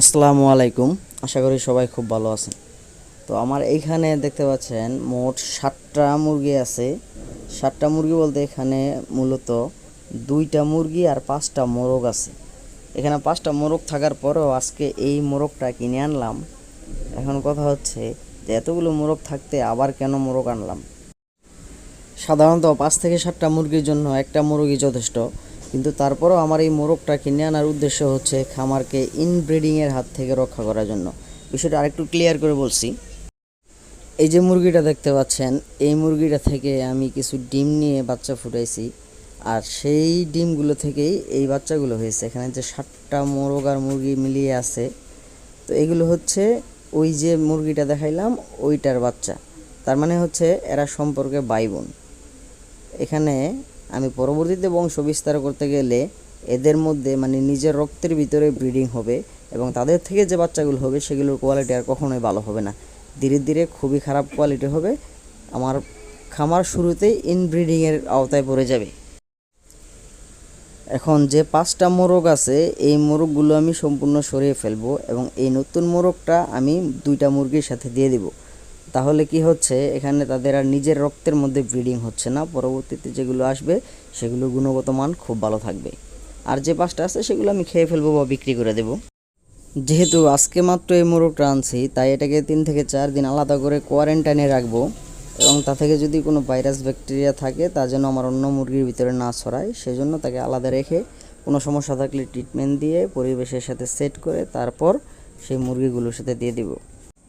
আসসালামু আলাইকুম। আশা করি সবাই খুব ভালো আছেন। তো আমার এইখানে দেখতে পাচ্ছেন মোট সাতটা মুরগি আছে। সাতটা মুরগি বলতে এখানে মূলত দুইটা মুরগি আর পাঁচটা মোরগ আছে। এখানে পাঁচটা মোরগ থাকার পরেও আজকে এই মোরগটা কিনে আনলাম। এখন কথা হচ্ছে যে এতগুলো মোরগ থাকতে আবার কেন মোরগ আনলাম? সাধারণত পাঁচ থেকে সাতটা মুরগির জন্য একটা মুরগি যথেষ্ট। কিন্তু তারপরও আমার এই মোরগটা কিনে আনার উদ্দেশ্য হচ্ছে খামারকে ইনব্রিডিংয়ের হাত থেকে রক্ষা করার জন্য। বিষয়টা আরেকটু ক্লিয়ার করে বলছি। এই যে মুরগিটা দেখতে পাচ্ছেন, এই মুরগিটা থেকে আমি কিছু ডিম নিয়ে বাচ্চা ফুটাইছি। আর সেই ডিমগুলো থেকেই এই বাচ্চাগুলো হয়েছে। এখানে যে সাতটা মোরগ আর মুরগি মিলিয়ে আছে। তো এগুলো হচ্ছে ওই যে মুরগিটা দেখাইলাম, ওইটার বাচ্চা। তার মানে হচ্ছে এরা সম্পর্কে ভাই বোন। এখানে আমি পরবর্তীতে বংশ বিস্তার করতে গেলে এদের মধ্যে মানে নিজের রক্তের ভিতরে ব্রিডিং হবে এবং তাদের থেকে যে বাচ্চাগুলো হবে সেগুলোর কোয়ালিটি আর কখনোই ভালো হবে না। ধীরে ধীরে খুবই খারাপ কোয়ালিটি হবে। আমার খামার শুরুতেই ইনব্রিডিংয়ের আওতায় পড়ে যাবে। এখন যে পাঁচটা মোরগ আছে, এই মোরগগুলো আমি সম্পূর্ণ সরিয়ে ফেলব এবং এই নতুন মোরগটা আমি দুইটা মুরগির সাথে দিয়ে দিব। তাহলে কি হচ্ছে? এখানে তাদের আর নিজের রক্তের মধ্যে ব্রিডিং হচ্ছে না। পরবর্তীতে যেগুলো আসবে, সেগুলো গুণগত মান খুব ভালো থাকবে। আর যে পাঁচটা আছে, সেগুলো আমি খেয়ে ফেলব বা বিক্রি করে দেবো। যেহেতু আজকে মাত্র এই মোরগটা আনছি, তাই এটাকে তিন থেকে চার দিন আলাদা করে কোয়ারেন্টাইনে রাখব। এবং তা থেকে যদি কোনো ভাইরাস ব্যাকটেরিয়া থাকে, তা যেন আমার অন্য মুরগির ভিতরে না ছড়ায়। সেজন্য তাকে আলাদা রেখে কোনো সমস্যা থাকলে ট্রিটমেন্ট দিয়ে পরিবেশের সাথে সেট করে তারপর সেই মুরগিগুলোর সাথে দিয়ে দিব।